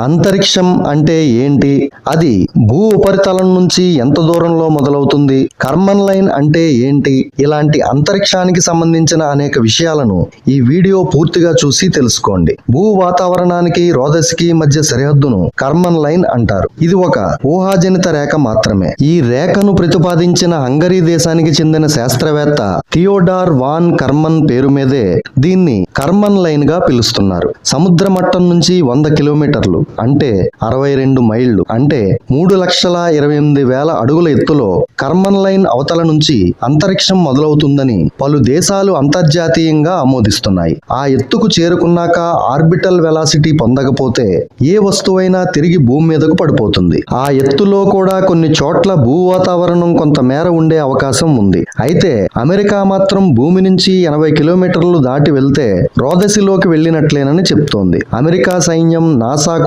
అంతరిక్షం అంటే ఏంటి? అది భూ ఉపరితలం నుంచి ఎంత దూరంలో మొదలవుతుంది? కర్మన్ లైన్ అంటే ఏంటి? ఇలాంటి అంతరిక్షానికి సంబంధించిన అనేక విషయాలను ఈ వీడియో పూర్తిగా చూసి తెలుసుకోండి. భూ వాతావరణానికి రోదసికి మధ్య సరిహద్దును కర్మన్ లైన్ అంటారు. ఇది ఒక ఊహాజనిత రేఖ మాత్రమే. ఈ రేఖను ప్రతిపాదించిన హంగరీ దేశానికి చెందిన శాస్త్రవేత్త థియోడార్ వాన్ కర్మన్ పేరు మీదే దీన్ని కర్మన్ లైన్గా పిలుస్తున్నారు. సముద్ర మట్టం నుంచి వంద కిలోమీటర్లు. అంటే అరవై రెండు మైళ్ళు. అంటే మూడు లక్షల ఇరవై ఎనిమిది వేల అడుగుల ఎత్తులో కర్మన్ లైన్ అవతల నుంచి అంతరిక్షం మొదలవుతుందని పలు దేశాలు అంతర్జాతీయంగా ఆమోదిస్తున్నాయి. ఆ ఎత్తుకు చేరుకున్నాక ఆర్బిటల్ వెలాసిటీ పొందకపోతే ఏ వస్తువైనా తిరిగి భూమి మీదకు పడిపోతుంది. ఆ ఎత్తులో కూడా కొన్ని చోట్ల భూ వాతావరణం కొంత మేర ఉండే అవకాశం ఉంది. అయితే అమెరికా మాత్రం భూమి నుంచి ఎనభై కిలోమీటర్లు దాటి వెళ్తే రోదసిలోకి వెళ్ళినట్లేనని చెప్తోంది. అమెరికా సైన్యం నాసా